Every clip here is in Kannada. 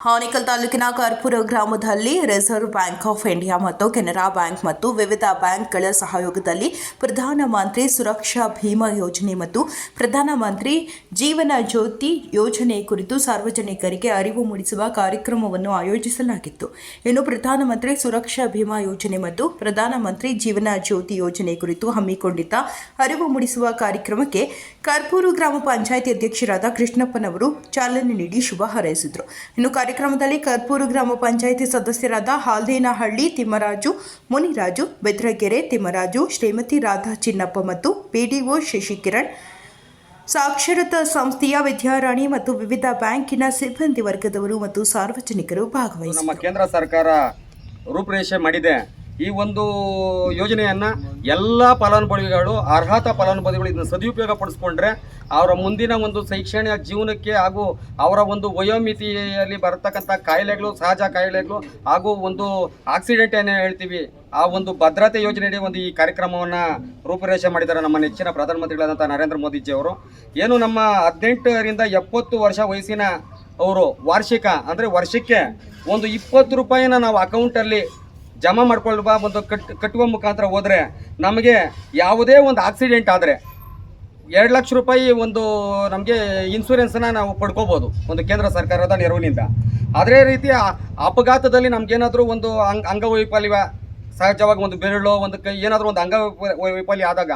ಹಾನಿಕಲ್ ತಾಲೂಕಿನ ಕರ್ಪುರ ಗ್ರಾಮದಲ್ಲಿ ರಿಸರ್ವ್ ಬ್ಯಾಂಕ್ ಆಫ್ ಇಂಡಿಯಾ ಮತ್ತು ಕೆನರಾ ಬ್ಯಾಂಕ್ ಮತ್ತು ವಿವಿಧ ಬ್ಯಾಂಕ್ಗಳ ಸಹಯೋಗದಲ್ಲಿ ಪ್ರಧಾನಮಂತ್ರಿ ಸುರಕ್ಷಾ ಭೀಮಾ ಯೋಜನೆ ಮತ್ತು ಪ್ರಧಾನಮಂತ್ರಿ ಜೀವನ ಜ್ಯೋತಿ ಯೋಜನೆ ಕುರಿತು ಸಾರ್ವಜನಿಕರಿಗೆ ಅರಿವು ಮೂಡಿಸುವ ಕಾರ್ಯಕ್ರಮವನ್ನು ಆಯೋಜಿಸಲಾಗಿತ್ತು. ಇನ್ನು ಪ್ರಧಾನಮಂತ್ರಿ ಸುರಕ್ಷಾ ಭೀಮಾ ಯೋಜನೆ ಮತ್ತು ಪ್ರಧಾನಮಂತ್ರಿ ಜೀವನ ಜ್ಯೋತಿ ಯೋಜನೆ ಕುರಿತು ಹಮ್ಮಿಕೊಂಡಿದ್ದ ಅರಿವು ಮೂಡಿಸುವ ಕಾರ್ಯಕ್ರಮಕ್ಕೆ ಕರ್ಪೂರು ಗ್ರಾಮ ಪಂಚಾಯಿತಿ ಅಧ್ಯಕ್ಷರಾದ ಕೃಷ್ಣಪ್ಪನವರು ಚಾಲನೆ ನೀಡಿ ಶುಭ ಹಾರೈಸಿದರು. ಇನ್ನು ಕಾರ್ಯಕ್ರಮದಲ್ಲಿ ಕರ್ಪೂರು ಗ್ರಾಮ ಪಂಚಾಯಿತಿ ಸದಸ್ಯರಾದ ಹಾಲ್ದೇನಹಳ್ಳಿ ತಿಮ್ಮರಾಜು, ಮುನಿರಾಜು, ಬೆದ್ರಗೆರೆ ತಿಮ್ಮರಾಜು, ಶ್ರೀಮತಿ ರಾಧಾ ಚಿನ್ನಪ್ಪ ಮತ್ತು ಪಿಡಿಒ ಶಶಿಕಿರಣ್, ಸಾಕ್ಷರತಾ ಸಂಸ್ಥೆಯ ವಿದ್ಯಾರಾಣಿ ಮತ್ತು ವಿವಿಧ ಬ್ಯಾಂಕಿನ ಸಿಬ್ಬಂದಿ ವರ್ಗದವರು ಮತ್ತು ಸಾರ್ವಜನಿಕರು ನಮ್ಮ ಭಾಗವಹಿಸಿದರು ಕೇಂದ್ರ ಸರ್ಕಾರ ರೂಪುರೇಷೆ ಮಾಡಿದೆ. ಈ ಒಂದು ಯೋಜನೆಯನ್ನ ಎಲ್ಲ ಫಲಾನುಭವಿಗಳು, ಅರ್ಹತಾ ಫಲಾನುಭವಿಗಳು ಇದನ್ನು ಸದುಪಯೋಗ ಪಡಿಸ್ಕೊಂಡ್ರೆ ಅವರ ಮುಂದಿನ ಒಂದು ಶೈಕ್ಷಣಿಕ ಜೀವನಕ್ಕೆ ಹಾಗೂ ಅವರ ಒಂದು ವಯೋಮಿತಿಯಲ್ಲಿ ಬರತಕ್ಕಂಥ ಕಾಯಿಲೆಗಳು, ಸಹಜ ಕಾಯಿಲೆಗಳು ಹಾಗೂ ಒಂದು ಆಕ್ಸಿಡೆಂಟ್ ಏನೇ ಹೇಳ್ತೀವಿ, ಆ ಒಂದು ಭದ್ರತೆ ಯೋಜನೆಯಡಿ ಒಂದು ಈ ಕಾರ್ಯಕ್ರಮವನ್ನು ರೂಪುರೇಷೆ ಮಾಡಿದ್ದಾರೆ ನಮ್ಮ ನೆಚ್ಚಿನ ಪ್ರಧಾನಮಂತ್ರಿಗಳಾದಂಥ ನರೇಂದ್ರ ಮೋದಿಜಿಯವರು ಏನು ನಮ್ಮ ಹದಿನೆಂಟರಿಂದ ಎಪ್ಪತ್ತು ವರ್ಷ ವಯಸ್ಸಿನ ಅವರು ವಾರ್ಷಿಕ, ಅಂದರೆ ವರ್ಷಕ್ಕೆ ಒಂದು ಇಪ್ಪತ್ತು ರೂಪಾಯಿನ ನಾವು ಅಕೌಂಟಲ್ಲಿ ಜಮಾ ಮಾಡ್ಕೊಳ್ಳುವ ಒಂದು ಕಟ್, ಕಟ್ಟುವ ಮುಖಾಂತರ ಹೋದರೆ ನಮಗೆ ಯಾವುದೇ ಒಂದು ಆಕ್ಸಿಡೆಂಟ್ ಆದರೆ ಎರಡು ಲಕ್ಷ ರೂಪಾಯಿ ಒಂದು ನಮಗೆ ಇನ್ಸೂರೆನ್ಸನ್ನ ನಾವು ಪಡ್ಕೋಬೋದು ಒಂದು ಕೇಂದ್ರ ಸರ್ಕಾರದ ನೆರವಿನಿಂದ. ಅದೇ ರೀತಿ ಅಪಘಾತದಲ್ಲಿ ನಮಗೇನಾದರೂ ಒಂದು ಅಂಗ, ಅಂಗವೈಫಲ್ಯ, ಸಹಜವಾಗಿ ಒಂದು ಬೆರಳು, ಒಂದು ಕೈ, ಏನಾದರೂ ಒಂದು ಅಂಗ ವೈಫಲ್ಯ ಆದಾಗ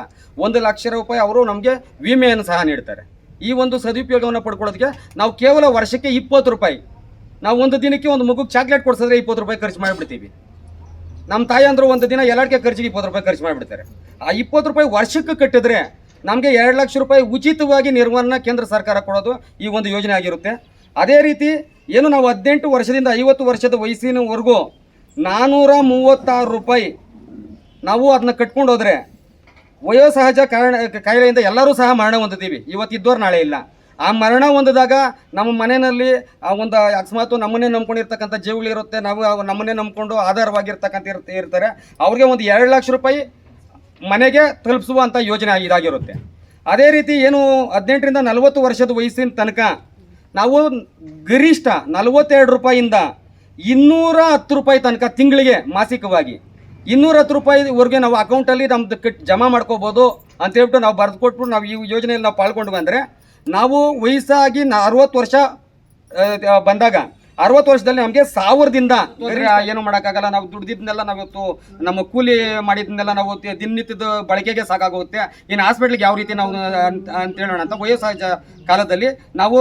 ಒಂದು ಲಕ್ಷ ರೂಪಾಯಿ ಅವರು ನಮಗೆ ವಿಮೆಯನ್ನು ಸಹ ನೀಡ್ತಾರೆ. ಈ ಒಂದು ಸದುಪಯೋಗವನ್ನು ಪಡ್ಕೊಳ್ಳೋದಕ್ಕೆ ನಾವು ಕೇವಲ ವರ್ಷಕ್ಕೆ ಇಪ್ಪತ್ತು ರೂಪಾಯಿ, ನಾವು ಒಂದು ದಿನಕ್ಕೆ ಒಂದು ಮಗುಗೆ ಚಾಕ್ಲೇಟ್ ಕೊಡಿಸಿದ್ರೆ ಇಪ್ಪತ್ತು ರೂಪಾಯಿ ಖರ್ಚು ಮಾಡಿಬಿಡ್ತೀವಿ. ನಮ್ಮ ತಾಯಿ ಅಂದರು ಒಂದು ದಿನ ಎಲ್ಲರಿಗೆ ಖರ್ಚಿಗೆ ಇಪ್ಪತ್ತು ರೂಪಾಯಿ ಖರ್ಚು ಮಾಡಿಬಿಡ್ತಾರೆ. ಆ ಇಪ್ಪತ್ತು ರೂಪಾಯಿ ವರ್ಷಕ್ಕೆ ಕಟ್ಟಿದ್ರೆ ನಮಗೆ ಎರಡು ಲಕ್ಷ ರೂಪಾಯಿ ಉಚಿತವಾಗಿ ನಿರ್ವಹಣೆ ಕೇಂದ್ರ ಸರ್ಕಾರ ಕೊಡೋದು ಈ ಒಂದು ಯೋಜನೆ ಆಗಿರುತ್ತೆ. ಅದೇ ರೀತಿ ಏನು ನಾವು ಹದಿನೆಂಟು ವರ್ಷದಿಂದ ಐವತ್ತು ವರ್ಷದ ವಯಸ್ಸಿನವರೆಗೂ ನಾನ್ನೂರ ಮೂವತ್ತಾರು ರೂಪಾಯಿ ನಾವು ಅದನ್ನ ಕಟ್ಕೊಂಡು ಹೋದ್ರೆ ವಯೋಸಹಜ ಕಾರಣ ಕಾಯಿಲೆಯಿಂದ ಎಲ್ಲರೂ ಸಹ ಮರಣ ಹೊಂದಿದ್ದೀವಿ. ಇವತ್ತಿದ್ದವ್ರು ನಾಳೆ ಇಲ್ಲ. ಆ ಮರಣ ಹೊಂದಿದಾಗ ನಮ್ಮ ಮನೆಯಲ್ಲಿ, ಆ ಒಂದು ಅಕಸ್ಮಾತ್ ನಮ್ಮನ್ನೇ ನಂಬ್ಕೊಂಡಿರ್ತಕ್ಕಂಥ ಜೀವಗಳಿರುತ್ತೆ ನಾವು ನಮ್ಮನ್ನೇ ನಂಬ್ಕೊಂಡು ಆಧಾರವಾಗಿರ್ತಕ್ಕಂಥ ಇರ್ತ, ಇರ್ತಾರೆ. ಅವ್ರಿಗೆ ಒಂದು ಎರಡು ಲಕ್ಷ ರೂಪಾಯಿ ಮನೆಗೆ ತಲುಪಿಸುವಂಥ ಯೋಜನೆ ಇದಾಗಿರುತ್ತೆ. ಅದೇ ರೀತಿ ಏನು ಹದಿನೆಂಟರಿಂದ ನಲವತ್ತು ವರ್ಷದ ವಯಸ್ಸಿನ ತನಕ ನಾವು ಗರಿಷ್ಠ ನಲವತ್ತೆರಡು ರೂಪಾಯಿಂದ ಇನ್ನೂರ ಹತ್ತು ರೂಪಾಯಿ ತನಕ ತಿಂಗಳಿಗೆ ಮಾಸಿಕವಾಗಿ ಇನ್ನೂರ ಹತ್ತು ರೂಪಾಯಿವರೆಗೆ ನಾವು ಅಕೌಂಟಲ್ಲಿ ನಮ್ಮದು ಕಟ್ ಜಮಾ ಮಾಡ್ಕೋಬೋದು ಅಂತ ಹೇಳ್ಬಿಟ್ಟು ನಾವು ಬರೆದು ಕೊಟ್ಬಿಟ್ಟು ನಾವು ಈ ಯೋಜನೆಯಲ್ಲಿ ನಾವು ಪಾಲ್ಗೊಂಡು ಬಂದರೆ ನಾವು ವಯಸ್ಸಾಗಿ ನ ಅರವತ್ತು ವರ್ಷ ಬಂದಾಗ ಅರವತ್ತು ವರ್ಷದಲ್ಲಿ ನಮಗೆ ಸಾವಿರದಿಂದ ಬೇರೆ ಏನು ಮಾಡೋಕ್ಕಾಗಲ್ಲ. ನಾವು ದುಡ್ದಿದ್ದನ್ನೆಲ್ಲ ನಾವು ಇವತ್ತು ನಮ್ಮ ಕೂಲಿ ಮಾಡಿದ್ದನ್ನೆಲ್ಲ ನಾವು ದಿನನಿತ್ಯದ ಬಳಕೆಗೆ ಸಾಕಾಗುತ್ತೆ ಇನ್ನು ಹಾಸ್ಪಿಟ್ಲಿಗೆ ಯಾವ ರೀತಿ ನಾವು ಅಂತ ಅಂತ ಹೇಳೋಣ ಅಂತ ವಯಸ್ಸಾದ ಕಾಲದಲ್ಲಿ ನಾವು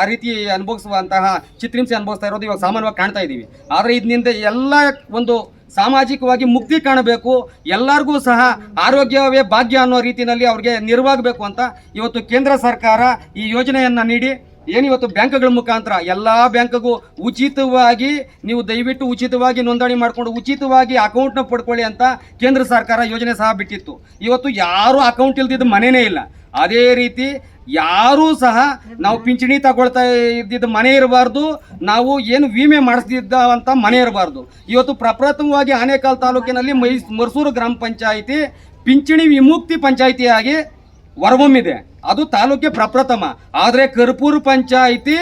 ಆ ರೀತಿ ಅನುಭವಿಸುವಂತಹ ಚಿತ್ರಹಿಂಸೆ ಅನುಭವಿಸ್ತಾ ಇರೋದು ಇವಾಗ ಸಾಮಾನ್ಯವಾಗಿ ಕಾಣ್ತಾ ಇದ್ದೀವಿ. ಆದರೆ ಇದರಿಂದ ಎಲ್ಲ ಒಂದು ಸಾಮಾಜಿಕವಾಗಿ ಮುಕ್ತಿ ಕಾಣಬೇಕು, ಎಲ್ಲರಿಗೂ ಸಹ ಆರೋಗ್ಯವೇ ಭಾಗ್ಯ ಅನ್ನೋ ರೀತಿಯಲ್ಲಿ ಅವ್ರಿಗೆ ನೆರವಾಗಬೇಕು ಅಂತ ಇವತ್ತು ಕೇಂದ್ರ ಸರ್ಕಾರ ಈ ಯೋಜನೆಯನ್ನು ನೀಡಿ. ಏನಿವತ್ತು ಬ್ಯಾಂಕ್ಗಳ ಮುಖಾಂತರ ಎಲ್ಲ ಬ್ಯಾಂಕ್ಗೂ ಉಚಿತವಾಗಿ ನೀವು ದಯವಿಟ್ಟು ಉಚಿತವಾಗಿ ನೋಂದಣಿ ಮಾಡಿಕೊಂಡು ಉಚಿತವಾಗಿ ಅಕೌಂಟ್ನ ಪಡ್ಕೊಳ್ಳಿ ಅಂತ ಕೇಂದ್ರ ಸರ್ಕಾರ ಯೋಜನೆ ಸಹ ಬಿಟ್ಟಿತ್ತು. ಇವತ್ತು ಯಾರೂ ಅಕೌಂಟ್ ಇಲ್ದಿದ್ದು ಮನೆಯೇ ಇಲ್ಲ. ಅದೇ ರೀತಿ ಯಾರೂ ಸಹ ನಾವು ಪಿಂಚಣಿ ತಗೊಳ್ತಾ ಇದ್ದಿದ್ದ ಮನೆ ಇರಬಾರ್ದು, ನಾವು ಏನು ವಿಮೆ ಮಾಡಿಸ್ತಿದ್ದಂಥ ಮನೆ ಇರಬಾರ್ದು. ಇವತ್ತು ಪ್ರಪ್ರಥಮವಾಗಿ ಆನೇಕಾಲ್ ತಾಲೂಕಿನಲ್ಲಿ ಮೈಸ್ ಮರ್ಸೂರು ಗ್ರಾಮ ಪಂಚಾಯಿತಿ ಪಿಂಚಣಿ ವಿಮುಕ್ತಿ ಪಂಚಾಯಿತಿಯಾಗಿ ಹೊರಹೊಮ್ಮಿದೆ. ಅದು ತಾಲೂಕೆ ಪ್ರಪ್ರಥಮ. ಆದರೆ ಕರ್ಪೂರ್ ಪಂಚಾಯಿತಿ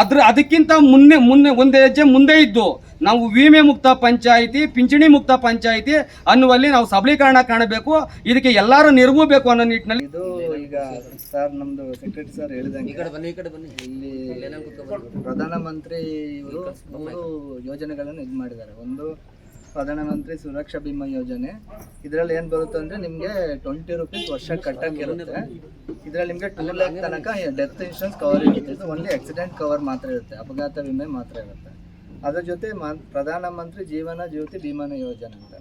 ಅದ್ರ ಅದಕ್ಕಿಂತ ಮುನ್ನೆ ಮುನ್ನೆ ಒಂದು ಹೆಜ್ಜೆ ಮುಂದೆ ಇದ್ದು ನಾವು ವಿಮೆ ಮುಕ್ತ ಪಂಚಾಯಿತಿ, ಪಿಂಚಣಿ ಮುಕ್ತ ಪಂಚಾಯಿತಿ ಅನ್ನುವಲ್ಲಿ ನಾವು ಸಬಲೀಕರಣ ಕಾಣಬೇಕು. ಇದಕ್ಕೆ ಎಲ್ಲರೂ ನೆರವು ಬೇಕು ಅನ್ನೋ ನಿಟ್ಟಿನಲ್ಲಿ ಈಗ ಸರ್ ನಮ್ದು ಸೆಕ್ರೆಟರಿ ಸರ್ ಹೇಳಿದಂಗೆ ಇಲ್ಲಿ ಪ್ರಧಾನಮಂತ್ರಿ ಇವರು ಮೂರು ಯೋಜನೆಗಳನ್ನು ಇದು ಮಾಡಿದ್ದಾರೆ. ಒಂದು ಪ್ರಧಾನಮಂತ್ರಿ ಸುರಕ್ಷಾ ಬಿಮಾ ಯೋಜನೆ. ಇದರಲ್ಲಿ ಏನು ಬರುತ್ತೆ ಅಂದ್ರೆ ನಿಮಗೆ ಟ್ವೆಂಟಿ ರುಪೀಸ್ ವರ್ಷ ಕಟ್ಟಕ್ಕಿರುತ್ತೆ ಇದರಲ್ಲಿ ನಿಮಗೆ ಟೂ ಲ್ಯಾಕ್ ತನಕ ಡೆತ್ ಇನ್ಶೂರೆನ್ಸ್ ಕವರ್ ಇರುತ್ತೆ. ಇದು ಓನ್ಲಿ ಆಕ್ಸಿಡೆಂಟ್ ಕವರ್ ಮಾತ್ರ ಇರುತ್ತೆ. ಅಪಘಾತ ವಿಮೆ ಮಾತ್ರ ಇರುತ್ತೆ. ಅದ್ರ ಜೊತೆ ಪ್ರಧಾನಮಂತ್ರಿ ಜೀವನ ಜ್ಯೋತಿ ಬಿಮಾನ ಯೋಜನೆ ಅಂತ.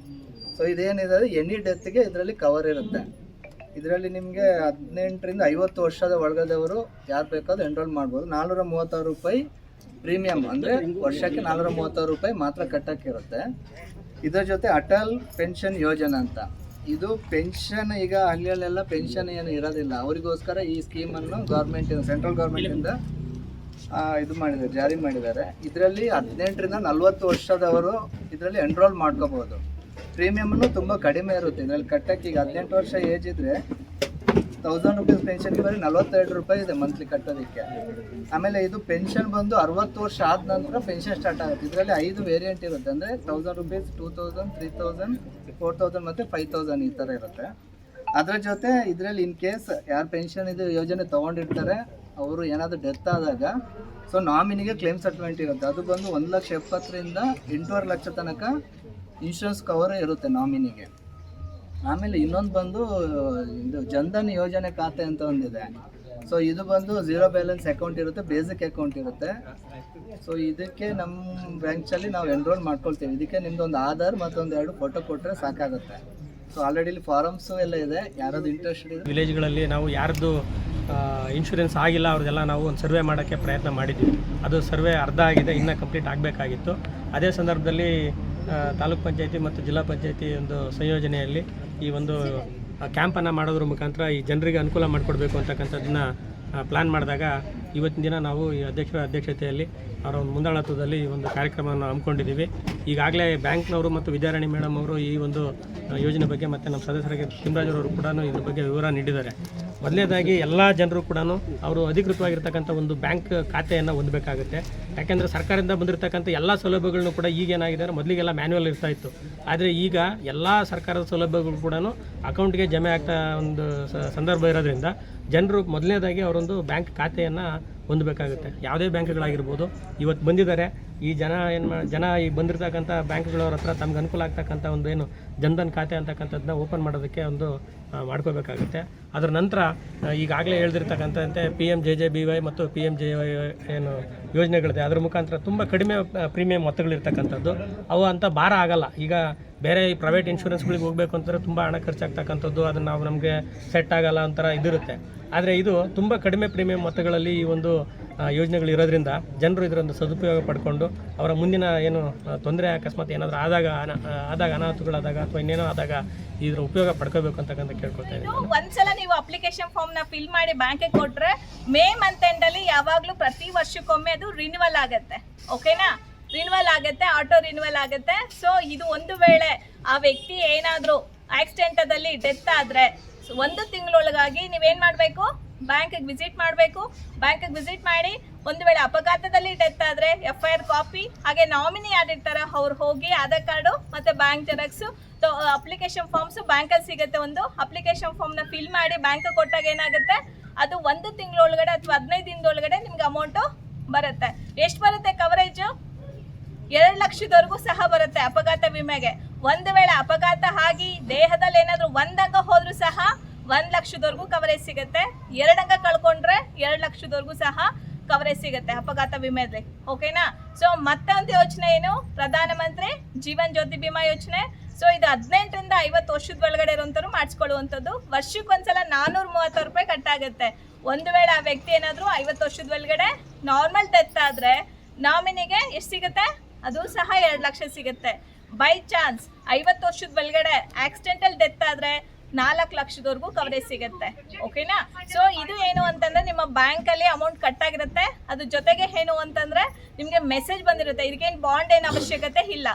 ಸೊ ಇದೇನಿದೆ ಎನಿ ಡೆತ್ಗೆ ಇದರಲ್ಲಿ ಕವರ್ ಇರುತ್ತೆ. ಇದರಲ್ಲಿ ನಿಮಗೆ ಹದಿನೆಂಟರಿಂದ ಐವತ್ತು ವರ್ಷದ ಒಳಗದವರು ಯಾರು ಬೇಕಾದ್ರೂ ಎನ್ರೋಲ್ ಮಾಡ್ಬೋದು. ನಾನ್ನೂರ ಮೂವತ್ತಾರು ರೂಪಾಯಿ ಪ್ರೀಮಿಯಂ ಅಂದರೆ ವರ್ಷಕ್ಕೆ ನಾನ್ನೂರ ಮೂವತ್ತಾರು ರೂಪಾಯಿ ಮಾತ್ರ ಕಟ್ಟೋಕ್ಕಿರುತ್ತೆ. ಇದರ ಜೊತೆ ಅಟಲ್ ಪೆನ್ಷನ್ ಯೋಜನೆ ಅಂತ. ಇದು ಪೆನ್ಷನ್ ಈಗ ಹಳ್ಳಿಯಲ್ಲೆಲ್ಲ ಪೆನ್ಷನ್ ಏನು ಇರೋದಿಲ್ಲ. ಅವರಿಗೋಸ್ಕರ ಈ ಸ್ಕೀಮನ್ನು ಗೌರ್ಮೆಂಟ್ ಸೆಂಟ್ರಲ್ ಗೌರ್ಮೆಂಟಿಂದ ಇದು ಮಾಡಿದ್ದಾರೆ, ಜಾರಿ ಮಾಡಿದ್ದಾರೆ. ಇದರಲ್ಲಿ ಹದಿನೆಂಟರಿಂದ ನಲ್ವತ್ತು ವರ್ಷದವರು ಇದರಲ್ಲಿ ಎನ್ರೋಲ್ ಮಾಡ್ಕೋಬಹುದು. ಪ್ರೀಮಿಯಮ್ನು ತುಂಬ ಕಡಿಮೆ ಇರುತ್ತೆ. ಇದರಲ್ಲಿ ಕಟ್ಟಕ್ಕೆ ಈಗ ಹದಿನೆಂಟು ವರ್ಷ ಏಜ್ ಇದ್ರೆ ತೌಸಂಡ್ ರುಪೀಸ್ ಪೆನ್ಷನ್ಗೆ ಬರೀ ನಲ್ವತ್ತೆರಡು ರೂಪಾಯಿ ಇದೆ ಮಂತ್ಲಿ ಕಟ್ಟೋದಕ್ಕೆ. ಆಮೇಲೆ ಇದು ಪೆನ್ಷನ್ ಬಂದು ಅರವತ್ತು ವರ್ಷ ಆದ ನಂತರ ಪೆನ್ಷನ್ ಸ್ಟಾರ್ಟ್ ಆಗುತ್ತೆ. ಇದರಲ್ಲಿ ಐದು ವೇರಿಯಂಟ್ ಇರುತ್ತೆ. ಅಂದರೆ thousand rupees two thousand three thousand four thousand ಮತ್ತು ಫೈವ್ ತೌಸಂಡ್ ಈ ಥರ ಇರುತ್ತೆ. ಅದರ ಜೊತೆ ಇದರಲ್ಲಿ ಇನ್ ಕೇಸ್ ಯಾರು ಪೆನ್ಷನ್ ಇದು ಯೋಜನೆ ತೊಗೊಂಡಿರ್ತಾರೆ, ಅವರು ಏನಾದರೂ ಡೆತ್ ಆದಾಗ ಸೊ ನಾಮಿನಿಗೆ ಕ್ಲೇಮ್ ಸೆಟ್ಲ್ಮೆಂಟ್ ಇರುತ್ತೆ. ಅದು ಬಂದು ಒಂದು ಲಕ್ಷ ಎಪ್ಪತ್ತರಿಂದ ಎಂಟೂವರೆ ಲಕ್ಷ ತನಕ ಇನ್ಶೂರೆನ್ಸ್ ಕವರ್ ಇರುತ್ತೆ ನಾಮಿನಿಗೆ ಆಮೇಲೆ ಇನ್ನೊಂದು ಬಂದು, ಇದು ಜನ್ಧನ್ ಯೋಜನೆ ಖಾತೆ ಅಂತ ಒಂದಿದೆ. ಸೊ ಇದು ಬಂದು ಝೀರೋ ಬ್ಯಾಲೆನ್ಸ್ ಅಕೌಂಟ್ ಇರುತ್ತೆ ಬೇಸಿಕ್ ಅಕೌಂಟ್ ಇರುತ್ತೆ. ಸೊ ಇದಕ್ಕೆ ನಮ್ಮ ಬ್ಯಾಂಕ್ಸಲ್ಲಿ ನಾವು ಎನ್ರೋಲ್ ಮಾಡ್ಕೊಳ್ತೀವಿ. ಇದಕ್ಕೆ ನಿಮ್ದೊಂದು ಆಧಾರ್ ಮತ್ತೊಂದು ಎರಡು ಫೋಟೋ ಕೊಟ್ಟರೆ ಸಾಕಾಗುತ್ತೆ. ಸೊ ಆಲ್ರೆಡಿ ಇಲ್ಲಿ ಫಾರಮ್ಸು ಎಲ್ಲ ಇದೆ. ಯಾರಾದ್ರು ಇಂಟ್ರೆಸ್ಟ್ ಇದೆ? ವಿಲೇಜ್ಗಳಲ್ಲಿ ನಾವು ಯಾರ್ದು ಇನ್ಶೂರೆನ್ಸ್ ಆಗಿಲ್ಲ, ಅವ್ರದ್ದೆಲ್ಲ ನಾವು ಒಂದು ಸರ್ವೆ ಮಾಡೋಕ್ಕೆ ಪ್ರಯತ್ನ ಮಾಡಿದ್ದೀವಿ. ಅದು ಸರ್ವೆ ಅರ್ಧ ಆಗಿದೆ, ಇನ್ನೂ ಕಂಪ್ಲೀಟ್ ಆಗಬೇಕಾಗಿತ್ತು. ಅದೇ ಸಂದರ್ಭದಲ್ಲಿ ತಾಲೂಕ್ ಪಂಚಾಯತಿ ಮತ್ತು ಜಿಲ್ಲಾ ಪಂಚಾಯತಿ ಒಂದು ಸಂಯೋಜನೆಯಲ್ಲಿ ಈ ಒಂದು ಕ್ಯಾಂಪನ್ನು ಮಾಡೋದ್ರ ಮುಖಾಂತರ ಈ ಜನರಿಗೆ ಅನುಕೂಲ ಮಾಡಿಕೊಡ್ಬೇಕು ಅಂತಕ್ಕಂಥದ್ದನ್ನ ಪ್ಲ್ಯಾನ್ ಮಾಡಿದಾಗ ಇವತ್ತಿನ ದಿನ ನಾವು ಈ ಅಧ್ಯಕ್ಷರ ಅಧ್ಯಕ್ಷತೆಯಲ್ಲಿ ಅವರ ಒಂದು ಮುಂದಾಳತ್ವದಲ್ಲಿ ಈ ಒಂದು ಕಾರ್ಯಕ್ರಮವನ್ನು ಹಮ್ಮಿಕೊಂಡಿದ್ದೀವಿ. ಈಗಾಗಲೇ ಬ್ಯಾಂಕ್ನವರು ಮತ್ತು ವಿದ್ಯಾರಾಣಿ ಮೇಡಮ್ ಅವರು ಈ ಒಂದು ಯೋಜನೆ ಬಗ್ಗೆ ಮತ್ತು ನಮ್ಮ ಸದಸ್ಯರಿಗೆ ತಿಮ್ಮರಾಜರವರು ಕೂಡ ಇದ್ರ ಬಗ್ಗೆ ವಿವರ ನೀಡಿದ್ದಾರೆ. ಮೊದಲನೇದಾಗಿ ಎಲ್ಲ ಜನರು ಕೂಡ ಅವರು ಅಧಿಕೃತವಾಗಿರ್ತಕ್ಕಂಥ ಒಂದು ಬ್ಯಾಂಕ್ ಖಾತೆಯನ್ನು ಹೊಂದಬೇಕಾಗುತ್ತೆ. ಯಾಕೆಂದರೆ ಸರ್ಕಾರದಿಂದ ಬಂದಿರತಕ್ಕಂಥ ಎಲ್ಲ ಸೌಲಭ್ಯಗಳನ್ನು ಕೂಡ ಈಗ ಏನಾಗಿದೆ ಅಂದರೆ ಮೊದಲಿಗೆಲ್ಲ ಮ್ಯಾನ್ಯುವಲ್ ಇರ್ತಾ ಇತ್ತು. ಆದರೆ ಈಗ ಎಲ್ಲ ಸರ್ಕಾರದ ಸೌಲಭ್ಯಗಳು ಕೂಡ ಅಕೌಂಟ್ಗೆ ಜಮೆ ಆಗ್ತಾ ಒಂದು ಸಂದರ್ಭ ಇರೋದ್ರಿಂದ ಜನರು ಮೊದಲನೇದಾಗಿ ಅವರೊಂದು ಬ್ಯಾಂಕ್ ಖಾತೆಯನ್ನು ಹೊಂದಬೇಕಾಗುತ್ತೆ. ಯಾವುದೇ ಬ್ಯಾಂಕ್ಗಳಾಗಿರ್ಬೋದು ಇವತ್ತು ಬಂದಿದ್ದಾರೆ, ಈ ಜನ ಏನು ಮಾ, ಜನ ಈ ಬಂದಿರತಕ್ಕಂಥ ಬ್ಯಾಂಕ್ಗಳವ್ರ ಹತ್ರ ತಮ್ಗೆ ಅನುಕೂಲ ಆಗ್ತಕ್ಕಂಥ ಒಂದು ಏನು ಜನ್ಧನ್ ಖಾತೆ ಅಂತಕ್ಕಂಥದ್ದನ್ನ ಓಪನ್ ಮಾಡೋದಕ್ಕೆ ಒಂದು ಮಾಡ್ಕೋಬೇಕಾಗುತ್ತೆ. ಅದರ ನಂತರ ಈಗಾಗಲೇ ಹೇಳ್ದಿರ್ತಕ್ಕಂಥಂತೆ P M J J B Y ಮತ್ತು ಪಿ ಎಂ ಜೆ ವೈ ಏನು ಯೋಜನೆಗಳಿದೆ. ಅದರ ಮುಖಾಂತರ ತುಂಬ ಕಡಿಮೆ ಪ್ರೀಮಿಯಂ ಮೊತ್ತಗಳಿರ್ತಕ್ಕಂಥದ್ದು. ಅವು ಅಂತ ಭಾರ ಆಗಲ್ಲ. ಈಗ ಬೇರೆ ಈ ಪ್ರೈವೇಟ್ ಇನ್ಶೂರೆನ್ಸ್ಗಳಿಗೆ ಹೋಗಬೇಕು ಅಂತಾರೆ ತುಂಬ ಹಣ ಖರ್ಚಾಗ್ತಕ್ಕಂಥದ್ದು, ಅದನ್ನು ನಾವು ನಮಗೆ ಸೆಟ್ ಆಗಲ್ಲ ಒಂಥರ ಇದಿರುತ್ತೆ. ಆದರೆ ಇದು ತುಂಬ ಕಡಿಮೆ ಪ್ರೀಮಿಯಂ ಮೊತ್ತಗಳಲ್ಲಿ ಈ ಒಂದು ಯೋಜನೆಗಳು ಇರೋದ್ರಿಂದ ಜನರು ಇದರೊಂದು ಸದುಪಯೋಗ ಪಡ್ಕೊಂಡು ಅವರ ಮುಂದಿನ ಏನು ತೊಂದರೆ, ಅಕಸ್ಮಾತ್ ಏನಾದರೂ ಆದಾಗ ಆದಾಗ, ಅನಾಹುತಗಳಾದಾಗ ಅಥವಾ ಇನ್ನೇನೋ ಆದಾಗ ಇದರ ಉಪಯೋಗ ಪಡ್ಕೋಬೇಕು ಅಂತಕ್ಕಂಥ ಕೇಳ್ಕೊಳ್ತಾ ಇದ್ದೀನಿ. ಒಂದ್ಸಲ ನೀವು ಅಪ್ಲಿಕೇಶನ್ ಫಾರ್ಮ್ನ ಫಿಲ್ ಮಾಡಿ ಬ್ಯಾಂಕಿಗೆ ಕೊಟ್ಟರೆ ಮೇ ಮಂತ್ ಎಂಡಲ್ಲಿ ಯಾವಾಗ್ಲೂ ಪ್ರತಿ ವರ್ಷಕ್ಕೊಮ್ಮೆ ಅದು ರಿನ್ಯೂವಲ್ ಆಗುತ್ತೆ. ಓಕೆನಾ ರಿನ್ಯೂವಲ್ ಆಗುತ್ತೆ, ಆಟೋ ರಿನ್ಯೂವಲ್ ಆಗುತ್ತೆ. ಸೊ ಇದು ಒಂದು ವೇಳೆ ಆ ವ್ಯಕ್ತಿ ಏನಾದರೂ ಆಕ್ಸಿಡೆಂಟದಲ್ಲಿ ಡೆತ್ ಆದ್ರೆ, ಒಂದು ತಿಂಗಳೊಳಗಾಗಿ ನೀವೇನು ಮಾಡಬೇಕು? ಬ್ಯಾಂಕಿಗೆ ವಿಸಿಟ್ ಮಾಡಬೇಕು. ಬ್ಯಾಂಕಿಗೆ ವಿಸಿಟ್ ಮಾಡಿ, ಒಂದು ವೇಳೆ ಅಪಘಾತದಲ್ಲಿ ಡೆತ್ ಆದ್ರೆ ಎಫ್ ಐ ಆರ್ ಕಾಪಿ ಹಾಗೆ ನಾಮಿನಿ ಯಾರಿರ್ತಾರೆ, ಅವ್ರು ಹೋಗಿ ಆಧಾರ್ ಕಾರ್ಡು ಮತ್ತೆ ಬ್ಯಾಂಕ್ ಜೆರಾಕ್ಸು ಅಪ್ಲಿಕೇಶನ್ ಫಾರ್ಮ್ಸ್ ಬ್ಯಾಂಕಲ್ಲಿ ಸಿಗುತ್ತೆ ಒಂದು. ಅಪ್ಲಿಕೇಶನ್ ಫಾರ್ಮ್ನ ಫಿಲ್ ಮಾಡಿ ಬ್ಯಾಂಕ್ ಕೊಟ್ಟಾಗ ಏನಾಗುತ್ತೆ? ಅದು ಒಂದು ತಿಂಗಳೊಳಗಡೆ ಅಥವಾ ಹದಿನೈದು ದಿನದೊಳಗಡೆ ನಿಮ್ಗೆ ಅಮೌಂಟು ಬರುತ್ತೆ. ಎಷ್ಟು ಬರುತ್ತೆ ಕವರೇಜು ಎರಡು ಲಕ್ಷದವರೆಗೂ ಸಹ ಬರುತ್ತೆ ಅಪಘಾತ ವಿಮೆಗೆ. ಒಂದು ವೇಳೆ ಅಪಘಾತ ಆಗಿ ದೇಹದಲ್ಲಿ ಏನಾದರೂ ಒಂದಂಗ ಹೋದ್ರೂ ಸಹ ಒಂದು ಲಕ್ಷದವರೆಗೂ ಕವರೇಜ್ ಸಿಗುತ್ತೆ. ಎರಡಂಗ ಕಳ್ಕೊಂಡ್ರೆ ಎರಡು ಲಕ್ಷದವರೆಗೂ ಸಹ ಕವರೇಜ್ ಸಿಗುತ್ತೆ ಅಪಘಾತ ವಿಮೆಯಲ್ಲಿ. ಓಕೆನಾ ಸೊ ಮತ್ತೊಂದು ಯೋಜನೆ ಏನು? ಪ್ರಧಾನಮಂತ್ರಿ ಜೀವನ್ ಜ್ಯೋತಿ ಬಿಮಾ ಯೋಜನೆ ಸೊ ಇದು ಹದಿನೆಂಟರಿಂದ ಐವತ್ತು ವರ್ಷದ ಒಳಗಡೆ ಇರುವಂಥವ್ರು ಮಾಡಿಸ್ಕೊಳ್ಳುವಂಥದ್ದು. ವರ್ಷಕ್ಕೊಂದ್ಸಲ ನಾನ್ನೂರ ಮೂವತ್ತು ರೂಪಾಯಿ ಕಟ್ಟಾಗುತ್ತೆ. ಒಂದು ವೇಳೆ ಆ ವ್ಯಕ್ತಿ ಏನಾದರೂ ಐವತ್ತು ವರ್ಷದ ಒಳಗಡೆ ನಾರ್ಮಲ್ ಡೆತ್ ಆದರೆ ನಾಮಿನಿಗೆ ಎಷ್ಟು ಸಿಗುತ್ತೆ? ಅದು ಸಹ ಎರಡು ಲಕ್ಷ ಸಿಗುತ್ತೆ. ಬೈ ಚಾನ್ಸ್ ಐವತ್ತು ವರ್ಷದ ಒಳಗಡೆ ಆಕ್ಸಿಡೆಂಟಲ್ ಡೆತ್ ಆದರೆ ನಾಲ್ಕು ಲಕ್ಷದವರೆಗೂ ಕವರೇಜ್ ಸಿಗುತ್ತೆ. ಓಕೆನಾ ಸೊ ಇದು ಏನು ಅಂತಂದ್ರೆ ನಿಮ್ಮ ಬ್ಯಾಂಕಲ್ಲಿ ಅಮೌಂಟ್ ಕಟ್ ಆಗಿರುತ್ತೆ. ಅದ್ರ ಜೊತೆಗೆ ಏನು ಅಂತಂದ್ರೆ ನಿಮಗೆ ಮೆಸೇಜ್ ಬಂದಿರುತ್ತೆ. ಇದಕ್ಕೇನು ಬಾಂಡ್ ಏನು ಅವಶ್ಯಕತೆ ಇಲ್ಲ.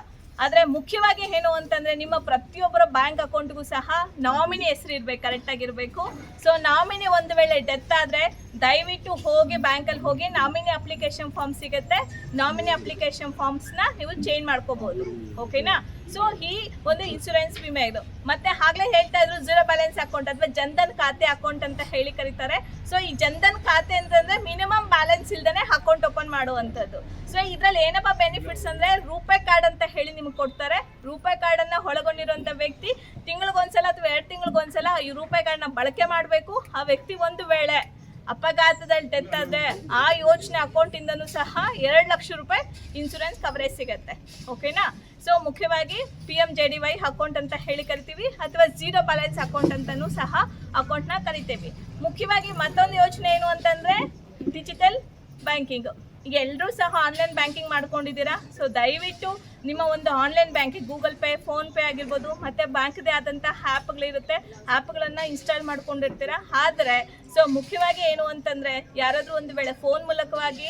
ಆದರೆ ಮುಖ್ಯವಾಗಿ ಏನು ಅಂತಂದ್ರೆ ನಿಮ್ಮ ಪ್ರತಿಯೊಬ್ಬರ ಬ್ಯಾಂಕ್ ಅಕೌಂಟ್ಗೂ ಸಹ ನಾಮಿನಿ ಹೆಸರು ಇರಬೇಕು ಕರೆಕ್ಟ್ ಆಗಿರ್ಬೇಕು. ಸೊ ನಾಮಿನಿ ಒಂದು ವೇಳೆ ಡೆತ್ ಆದ್ರೆ ದಯವಿಟ್ಟು ಹೋಗಿ ಬ್ಯಾಂಕಲ್ಲಿ ಹೋಗಿ ನಾಮಿನಿ ಅಪ್ಲಿಕೇಶನ್ ಫಾರ್ಮ್ ಸಿಗುತ್ತೆ. ನಾಮಿನಿ ಅಪ್ಲಿಕೇಶನ್ ಫಾರ್ಮ್ಸ್ನ ನೀವು ಚೇಂಜ್ ಮಾಡ್ಕೋಬೋದು. ಓಕೆನಾ ಸೊ ಈ ಒಂದು ಇನ್ಶೂರೆನ್ಸ್ ವಿಮೆ ಇದು. ಮತ್ತೆ ಆಗ್ಲೇ ಹೇಳ್ತಾ ಇದ್ರು ಜೀರೋ ಬ್ಯಾಲೆನ್ಸ್ ಅಕೌಂಟ್ ಅಥವಾ ಜನ್ಧನ್ ಖಾತೆ ಅಕೌಂಟ್ ಅಂತ ಹೇಳಿ ಕರೀತಾರೆ. ಸೊ ಈ ಜನ್ಧನ್ ಖಾತೆ ಅಂತಂದ್ರೆ ಮಿನಿಮಮ್ ಬ್ಯಾಲೆನ್ಸ್ ಇಲ್ದೇನೆ ಓಪನ್ ಮಾಡುವಂಥದ್ದು. ಸೊ ಇದ್ರಲ್ಲಿ ಏನಪ್ಪ ಬೆನಿಫಿಟ್ಸ್ ಅಂದ್ರೆ ರೂಪೆ ಕಾರ್ಡ್ ಅಂತ ಹೇಳಿ ನಿಮ್ಗೆ ಕೊಡ್ತಾರೆ. ರೂಪೆ ಕಾರ್ಡ್ ಅನ್ನ ಒಳಗೊಂಡಿರುವಂತ ವ್ಯಕ್ತಿ ತಿಂಗಳಿಗೊಂದ್ಸಲ ಅಥವಾ ಎರಡು ತಿಂಗಳಿಗೊಂದ್ಸಲ ಈ ರೂಪಾಯಿ ಕಾರ್ಡ್ನ ಬಳಕೆ ಮಾಡಬೇಕು. ಆ ವ್ಯಕ್ತಿ ಒಂದು ವೇಳೆ ಅಪಘಾತದಲ್ಲಿ ಡೆತ್ ಆದ್ರೆ ಆ ಯೋಜನೆ ಅಕೌಂಟಿಂದನೂ ಸಹ ಎರಡು ಲಕ್ಷ ರೂಪಾಯಿ ಇನ್ಶೂರೆನ್ಸ್ ಕವರೇಜ್ ಸಿಗುತ್ತೆ. ಓಕೆನಾ ಸೊ ಮುಖ್ಯವಾಗಿ P M J D Y account ಅಂತ ಹೇಳಿ ಕರಿತೀವಿ ಅಥವಾ ಜೀರೋ ಬ್ಯಾಲೆನ್ಸ್ ಅಕೌಂಟ್ ಅಂತಲೂ ಸಹ ಅಕೌಂಟ್ನ ಕರಿತೀವಿ. ಮುಖ್ಯವಾಗಿ ಮತ್ತೊಂದು ಯೋಜನೆ ಏನು ಅಂತಂದ್ರೆ ಡಿಜಿಟಲ್ ಬ್ಯಾಂಕಿಂಗ್ ಈಗ ಎಲ್ಲರೂ ಸಹ ಆನ್ಲೈನ್ ಬ್ಯಾಂಕಿಂಗ್ ಮಾಡ್ಕೊಂಡಿದ್ದೀರಾ? ಸೊ ದಯವಿಟ್ಟು ನಿಮ್ಮ ಒಂದು online banking Google Pay PhonePe ಆಗಿರ್ಬೋದು, ಮತ್ತು ಬ್ಯಾಂಕ್ದೇ ಆದಂಥ ಆ್ಯಪ್ಗಳಿರುತ್ತೆ ಆ್ಯಪ್ಗಳನ್ನು ಇನ್ಸ್ಟಾಲ್ ಮಾಡ್ಕೊಂಡಿರ್ತೀರಾ? ಆದರೆ ಸೊ ಮುಖ್ಯವಾಗಿ ಏನು ಅಂತಂದ್ರೆ, ಯಾರಾದ್ರೂ ಒಂದು ವೇಳೆ ಫೋನ್ ಮೂಲಕವಾಗಿ